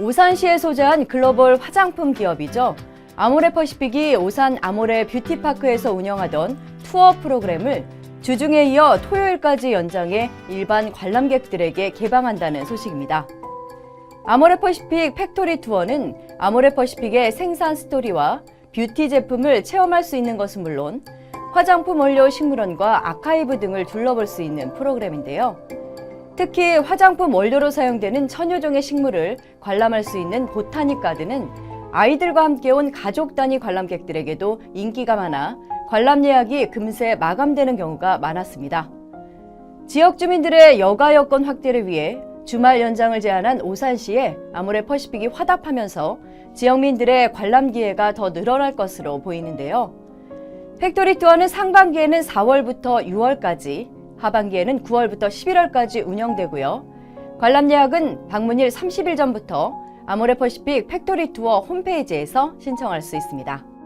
오산시에 소재한 글로벌 화장품 기업이죠. 아모레퍼시픽이 오산 아모레 뷰티파크에서 운영하던 투어 프로그램을 주중에 이어 토요일까지 연장해 일반 관람객들에게 개방한다는 소식입니다. 아모레퍼시픽 팩토리 투어는 아모레퍼시픽의 생산 스토리와 뷰티 제품을 체험할 수 있는 것은 물론 화장품 원료 식물원과 아카이브 등을 둘러볼 수 있는 프로그램인데요. 특히 화장품 원료로 사용되는 천여종의 식물을 관람할 수 있는 보타닉 가든은 아이들과 함께 온 가족 단위 관람객들에게도 인기가 많아 관람 예약이 금세 마감되는 경우가 많았습니다. 지역 주민들의 여가 여건 확대를 위해 주말 연장을 제한한 오산시에 아모레 퍼시픽이 화답하면서 지역민들의 관람 기회가 더 늘어날 것으로 보이는데요. 팩토리 투어는 상반기에는 4월부터 6월까지, 하반기에는 9월부터 11월까지 운영되고요. 관람 예약은 방문일 30일 전부터 아모레 퍼시픽 팩토리 투어 홈페이지에서 신청할 수 있습니다.